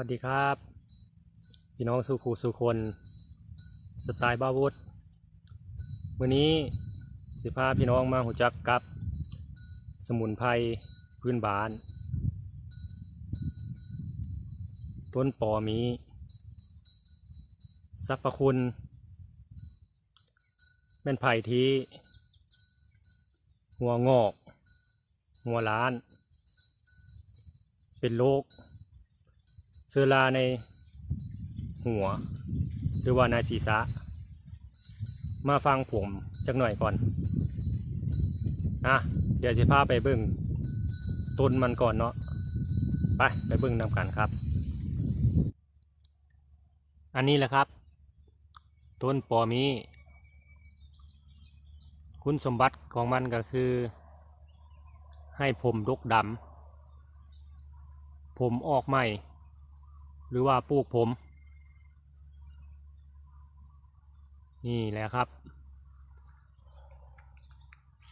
วัสดีครับ พี่น้องสุขูสุคน สไตล์บ้าวุฒวันนี้สิพาพี่น้องมาหูจักกับ สมุนไพรพื้นบ้าน ต้นปอมีสรรพคุณเป็นไผ่ที่หัวงอก หัวล้าน เป็นโรค อราในหัว หรือว่าในศีรษะ มาฟังผมจักหน่อยก่อนอะเดี๋ยวจะพาไปเบิ่งต้นมันก่อนเนาะไปไปเบิ่งนำกันครับ อันนี้แหละครับ ต้นปอมี คุณสมบัติของมันก็คือ ให้ผมดกดำผมออกใหม่ หรือว่าปลูกผม นี่แหละครับ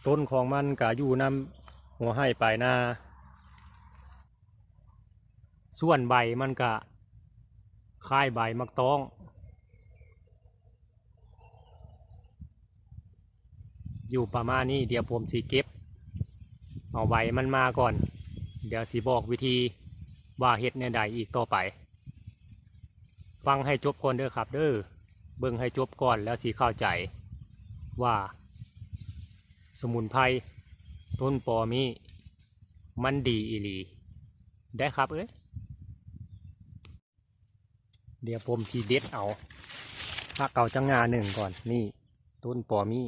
ต้นของมันก็อยู่น้ำหัวให้ปลายหน้าส่วนใบมันก็คล้ายใบมักต้อง อยู่ประมาณนี้เดี๋ยวผมสีเก็บ เอาใบมันมาก่อน เดี๋ยวสีบอกวิธีว่าเฮ็ดในใดอีกต่อไป ฟังให้จบก่อนเด้อครับ เด้อเบิ่งให้จบก่อนแล้วสีเข้าใจว่า สมุนไพรต้นปอมีมันดีอีหลี ได้ครับเอ้ยเดี๋ยวผมทีเด็ดเอาถ้าเก่าจังงาหนึ่งก่อนนี่ ต้นปอมี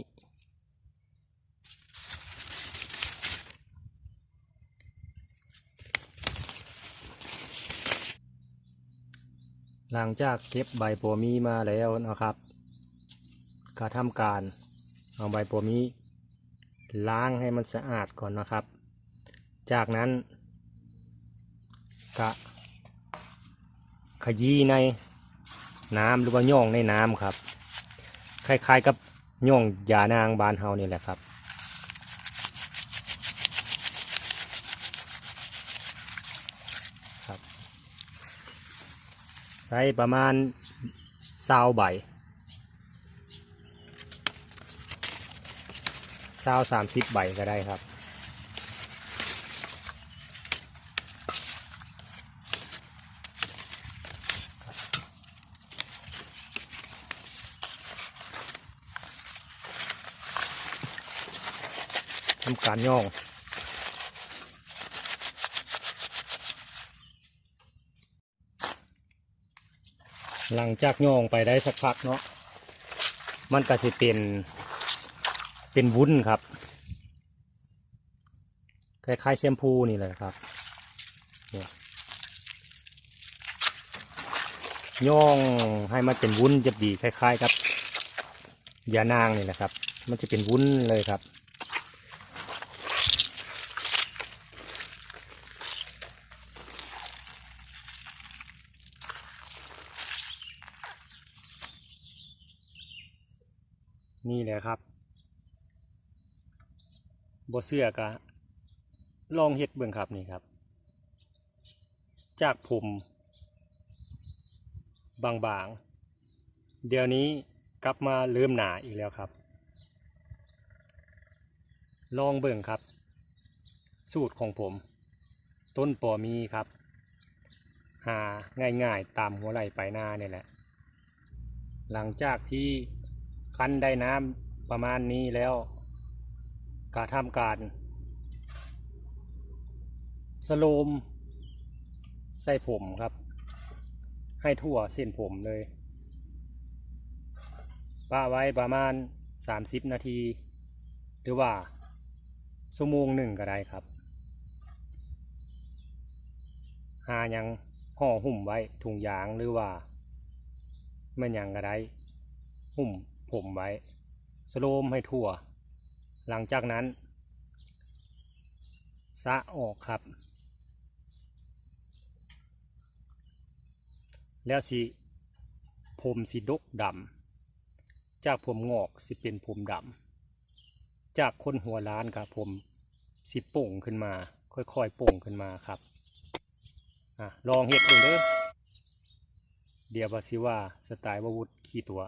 หลังจากเก็บใบโปวมีมาแล้วนะครับก็ทำการเอาใบโปวมีล้างให้มันสะอาดก่อนนะครับ จากนั้นก็ขยี้ในน้ำหรือว่าย่องในน้ำครับ คล้ายๆกับย่องยานางบานเฮานี่แหละครับ ใช้ประมาณซาวใบซาวสามสิบใบก็ได้ครับทำการย่อง หลังจากย่องไปได้สักพักเนาะมันก็จะเป็นเป็นวุ้นครับ คล้ายๆแชมพูนี่เลยครับเนี่ยย่องให้มันเป็นวุ้นจะดีคล้าย ๆ กับยานางนี่แหละครับ มันจะเป็นวุ้นเลยครับ นี่แหละครับบเสื้อกะลองเฮ็ดเบิ่งครับนี่ครับ จากผมบางๆ เดี๋ยวนี้กลับมาเริ่มหนาอีกแล้วครับ ลองเบิ่งครับ สูตรของผม ต้นปอมีครับ หาง่ายๆตามหัวไหล่ปลายหน้าเนี่ยแหละ หลังจากที่ คั้นได้น้ำประมาณนี้แล้วก็ทำการ สโลม ใส่ผมครับ ให้ทั่วเส้นผมเลยป้าไว้ประมาณ 30 นาที หรือว่าชั่วโมงหนึ่งก็ได้ครับ หายังห่อหุ้มไว้ถุงยางหรือว่าไม่ยังก็ได้หุ้ม ผมไว้ สโลมให้ทั่ว หลังจากนั้น สะออกครับ แล้วสิผมสิดกดำจากผมงอกสิเป็นผมดำจากคนหัวล้านครับผมสิโป่งขึ้นมา ค่อยๆโป่งขึ้นมาครับอะลองเห็ดดูเด้อเดี๋ยวว่าสิว่าสไตล์วาวุธขี่ตัว